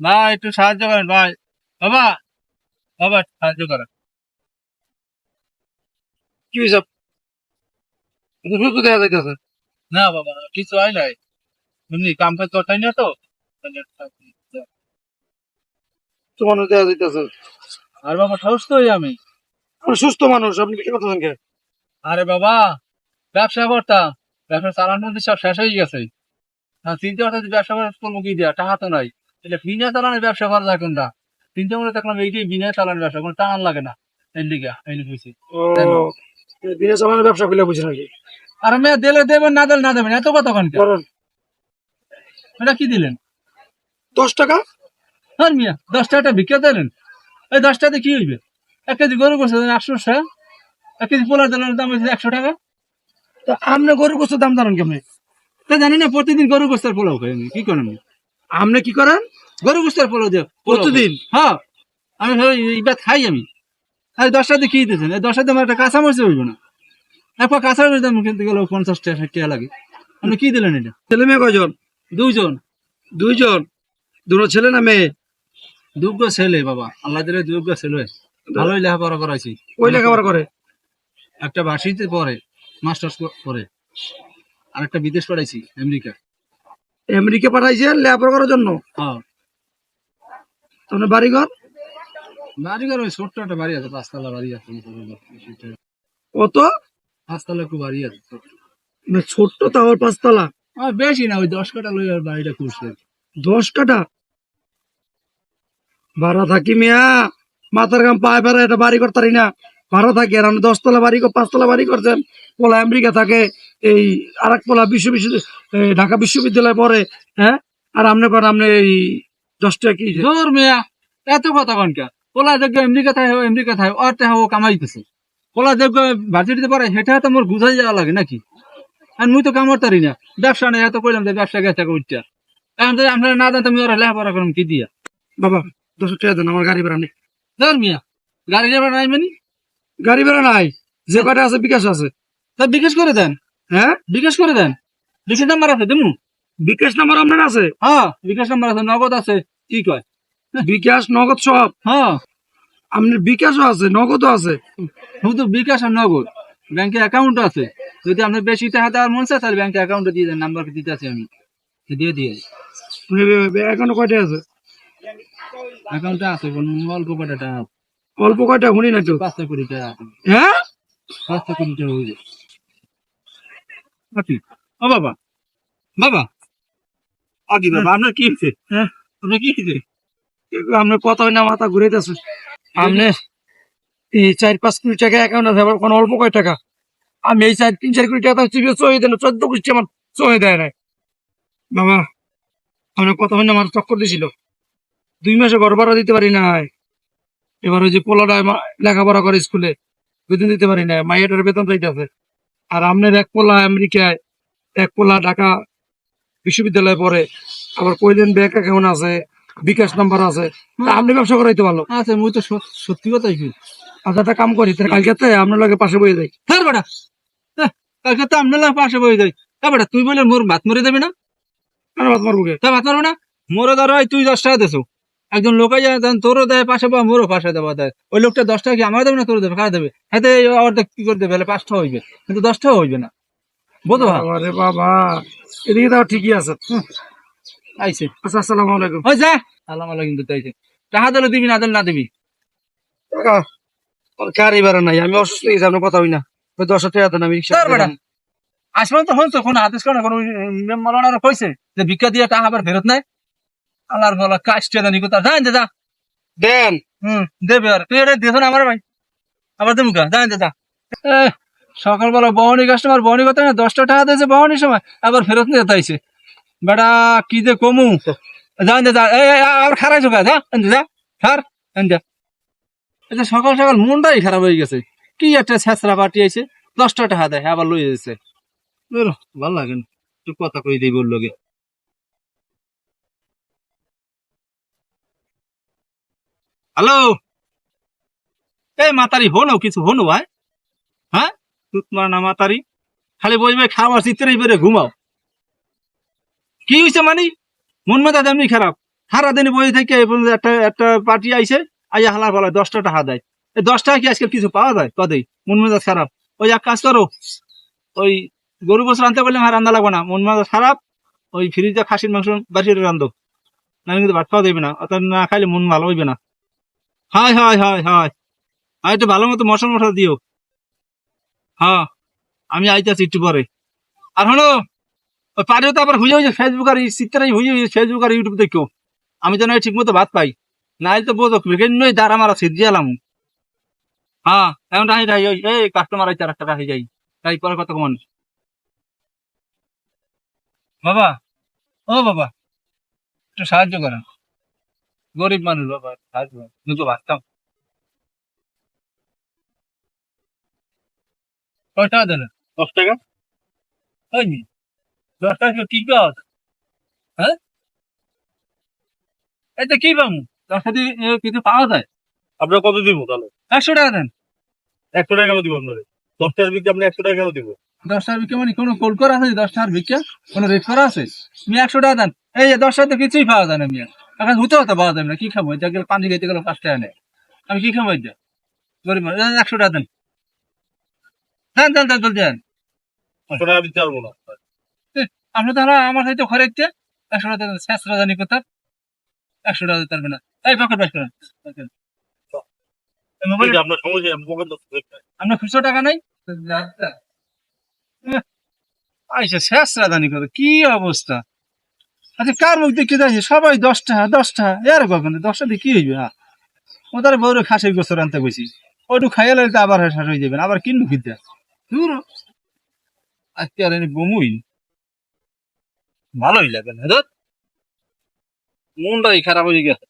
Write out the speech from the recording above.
ভাই একটু সাহায্য করেন ভাই। বাবা বাবা সাহায্য করেন। কি হয়েছে? দেখা যাইতেছে। না বাবা কিছু হয় নাই। এমনি কাম কাজ করতাই না তো। সুস্থ দেখা যাইতেছে। আর বাবা সুস্থ হই আমি। সুস্থ মানুষ আপনি কি করতেছেন কে আরে বাবা ব্যবসা করতাম। ব্যবসা চালানোর সব শেষ হয়ে গেছে। চিন্তা করতে ব্যবসা করে করব কি দেওয়া টাকা তো নাই। তাহলে বিনা চালানোর ব্যবসা করা যায় কোনটা? চিন্তা করে দেখলাম এইটাই বিনা চালানোর ব্যবসা কোনো টান লাগে না এই লিগা এই লিগে বিনা চালানোর ব্যবসা খুলে বুঝি নাকি? আর মেয়ে দিলে দেবেন না দিলে না দেবেন এত কথা কোন এটা কি দিলেন? দশ টাকা? হ্যাঁ মিয়া দশ টাকাটা বিক্রি দিলেন। এই দশ টাকাতে কি হইবে? এক কেজি গরু করছে আটশো টাকা এক কেজি পোলার দিলেন দাম হচ্ছে একশো টাকা। তা আপনি গরুর গোস্তের দাম জানেন কেমনি? তা জানি না প্রতিদিন গরু গোস্তের পোলাও খাই আমি কি করেন? আপনি কি করেন? গরু গোস্তের পোলাও খাই। প্রতিদিন। হ্যাঁ। আমি ভাই খাই আমি। আর দশটাতে কি দিতেছেন? এই দশটাতে আমার একটা কাঁচা মরিচ হইব না। একবার কাঁচা মরিচ দাম কিনতে গেলে পঞ্চাশ টাকা ষাট টাকা লাগে। আপনি কি দিলেন এটা? ছেলে মেয়ে কয়জন? দুইজন। দুইজন? দুটো ছেলে না মেয়ে? দুর্গ ছেলে বাবা। আল্লাহ দিলে দুর্গ ছেলে। ভালোই লেখাপড়া করাইছি। ওই লেখাপড়া করে? একটা বাসিতে পড়ে মাস্টার্স করে। আর একটা বিদেশ পড়াইছি আমেরিকা। আমেরিকা পাঠাইছে লেখাপড়া করার জন্য? হ্যাঁ। তাহলে বাড়িঘর? বাড়ি ঘর ওই ছোট্ট একটা বাড়ি আছে পাঁচতলা বাড়ি আছে কত? পাঁচতলা একটু বাড়ি আছে না, ছোট্ট তাওয়ার পাঁচতলা। আর বেশি না ওই দশ কাটা লই বাড়িটা করছে। দশ কাটা ভাড়া থাকি মিয়া। মাথার গাম পায়ে ফেরা এটা বাড়ি করতারি না। ভাড়া থাকি আর আমি দশতলা বাড়ি পাঁচতলা বাড়ি করছেন। পোলা আমেরিকা থাকে এই আর এক পোলা বিশ্ব বিশ্ব এই ঢাকা বিশ্ববিদ্যালয়ে পড়ে হ্যাঁ? আর আপনি করেন আপনি এই দশটা কি? জোর মেয়া এত কথা কনকা পোলা যোগ্য আমেরিকা থাকে আমেরিকা থাকে আর টাকা ও কামাইতেছে পোলা যোগ্য ভার্সিটিতে পড়ে সেটা তো মোর বুঝাই যাওয়া লাগে নাকি? আর মুই তো কামড় তারি না। ব্যবসা নেই এত কইলাম যে ব্যবসা গেছে উঠটা এখন যদি আপনারা না জানতাম আমি ওরা লেখাপড়া করলাম কি দিয়া? বাবা দশ টাকা দেন আমার গাড়ি ভাড়া নেই। জোর মিয়া গাড়ি ভাড়া নাই মানে? গাড়ি ভাড়া নাই যে কটা আছে বিকাশ আছে। তা বিকাশ করে দেন। হ্যাঁ? বিকাশ করে দেন। বিকাশ নাম্বার আছে দেমু? বিকাশ নাম্বার আপনার আছে? হ্যাঁ বিকাশ নাম্বার আছে নগদ আছে কি কয়? বিকাশ নগদ সব? হ্যাঁ। আপনার বিকাশও আছে নগদও আছে? শুধু বিকাশ আর নগদ। ব্যাংকে অ্যাকাউন্ট আছে। যদি আপনার বেশি টাকা দেওয়ার মন চায় তাহলে ব্যাংকে অ্যাকাউন্টে দিয়ে দেন নাম্বার দিতে আছে আমি দিয়ে দিয়ে এখনও কয়টা আছে? অ্যাকাউন্টে আছে অল্প কটা টাকা? অল্প কয়টা শুনি না তো পাঁচটা কোটি টাকা। হ্যাঁ? পাঁচটা কোটি টাকা হয়ে ও বাবা বাবা। আদি বাবা আপনার কি হয়েছে? হ্যাঁ? আপনার কি হয়েছে? আপনার কথা না মাথা ঘুরাইতেছে আপনি এই চার পাঁচ কোটি টাকা অ্যাকাউন্ট আছে আবার কোনো অল্প কয় টাকা? আমি এই চার তিন চার কোটি টাকা চিপে চয়ে দেন চোদ্দ কোটি আমার চয়ে দেয় না বাবা আপনার কথা হয় না আমার চক্কর দিছিল দুই মাসে ঘর ভাড়া দিতে পারি নাই। এবার ওই যে পোলাটা মা- লেখাপড়া করে স্কুলে বেতন দিতে পারি না মাইয়াটার বেতন চাইতেছে আর আপনার এক পোলা আমেরিকায় এক পোলা ঢাকা বিশ্ববিদ্যালয়ে পড়ে আবার কইলেন ব্যাংক অ্যাকাউন্ট আছে বিকাশ নাম্বার আছে আপনি ব্যবসা করাইতে ভালো আচ্ছা মুই তো সত- সত্যি কথাই কি আচ্ছা একটা কাম করি তাহলে কালকে তে আপনার লগে পাশে বয়ে যাই। হ্যাঁ বেটা। কালকে তো আপনার লাগে পাশে বই যাই। হ্যাঁ বেটা তুই বলে মোর ভাত মরে দেবে না? বাদ মারবো? তা ভাত মারবে না? মোরও ধরো তুই দশ টাকা দেছো। একজন লোক যায় তখন তোরও দেয় পাশে বা মোরও পাশে দেওয়া দেয়। ওই লোকটা দশ টাকা কি আমার দেবে না তোর দেবে? কার দেবে? হাতে অর্ধেক কি করে দেবে? পাঁচটা হইবে। কিন্তু দশটা হইবে না। বোধ আরে বাবা। এদিকে তাও ঠিকই আছে। আইছে। আচ্ছা আসসালামু আলাইকুম। ওই যা। তাইছে। টাকা দিলে দিবি না দিলে না দিবি? গাড়ি ভাড়া নাই? আমি অসুস্থ হয়ে আপনার কথা হই না। ওই দশ টাকা দেন আমি আসলে তো হইতো কোন হাদিস কোন কোন মলানার কইছে যে ভিক্ষা দিয়ে টাকা আবার ফেরত নাই? আল্লাহর বলা কাজটা জানি কোথা জান যা। দেন। হুম দেবে আর। তুই এটা দিয়েছ না আমার ভাই। আবার দেবো গা জান যা। এ, সকালবেলা বহনি কাস্টমার বহনি করতে না? দশটা টাকা দিয়েছে বহনির সময় আবার ফেরত নিয়ে তাইছে বেটা কি যে কমু? জান যা। এ আবার খারাই চোখা যা। যা। খার যা এটা সকাল সকাল মনটাই খারাপ হয়ে গেছে। কি একটা ছেঁচড়া পাঠিয়েছে দশটা টাকা দেয় আবার লই যাচ্ছে ভালো লাগে না। তুই কথা কই দিই বলল গে। হ্যালো? এই মাতারি হনো কিছু হনো ভাই। হ্যাঁ? তুতমার না মাতারি। খালি বইবে খাওয়ার চিত্রেই বেড়ে ঘুমাও। কি হয়েছে মানে? মন মেধা তেমনি খারাপ। সারা দিন বই থেকে একটা একটা পার্টি আইছে, আইয়া হালার বলা দশটা টাকা দেয়। এই দশ টাকা কি আজকাল কিছু পাওয়া যায়? কদেই মন মেজাজ খারাপ। ওই এক কাজ করো, ওই গরু বছর আনতে পারলে আমার রান্না লাগবে না। মন মেজাজ খারাপ, ওই ফ্রিজে খাসির মাংস বাসির রান্ধো না কিন্তু ভাত খাওয়া দেবে না, অর্থাৎ না খাইলে মন ভালো হইবে না। হয় হয় হয় হয় আর একটু ভালো মতো মশলা মশলা দিও। হ্যাঁ আমি আইতাছি একটু পরে। আর হলো ওই পারেও তো আবার হুইয়ে ফেসবুক আর হুইয়ে হয়েছে ফেসবুক আর ইউটিউব দেখো। আমি যেন ঠিক মতো ভাত পাই। নাইলে তো বোঝো বিভিন্ন দ্বারা মারা সিদ্ধি আলাম হ্যাঁ এখন রাহি রাহি, ওই, এই কাস্টমার আইতে আর একটা রাহি যাই। তাই পরে কত কমান। বাবা, ও বাবা, একটু সাহায্য করেন গরিব মানুষ বাবা দুটো ভাবতাম কয় টাকা দেন? দশ টাকা? হয়নি দশ টাকা কি পাওয়া? হ্যাঁ? এটা কি পাবো? দশ টাকা কিছু পাওয়া যায়? আপনার কত দিব তাহলে? একশো টাকা দেন। একশো টাকা কেন দিব আপনার দশ টাকার বিক্রি আপনি একশো টাকা কেন দিব? দশ টাকার ভিক্ষা মানে কোনো কোল করা আছে? দশ টাকার ভিক্ষা কোনো রেট করা আছে? তুমি একশো টাকা দেন। এই দশ টাকা তো কিছুই পাওয়া যায় না মিয়া। এখন হতে হতে পাওয়া যাবে না কি খাব? এটা গেলে পানি খাইতে গেলে পাঁচ টাকা নেয় আমি কি খাব এটা? গরিব একশো টাকা দেন। দেন দেন দেন জলদি দেন না। আপনি তাহলে আমার সাথে খরে দিতে একশো টাকা দেন শেষ রাজানি কোথার একশো টাকা দিতে পারবে না। এই পকেট বাস করেন আপনার। খুচরো টাকা নাই? আইসা শেষ রাধানি করে কি অবস্থা? আচ্ছা কার মুখ দেখে যাচ্ছে সবাই দশটা দশটা। এর কখন দশটা দিয়ে কি হইবে? হ্যাঁ ও তার বউরে খাসির গোসর আনতে বসি ওটু খাইয়া লাগলে আবার হাসার হয়ে যাবেন আবার কিনবো কিনতে? দূর। আজকে আর বমুই ভালোই লাগে না মনটাই খারাপ হয়ে গেছে।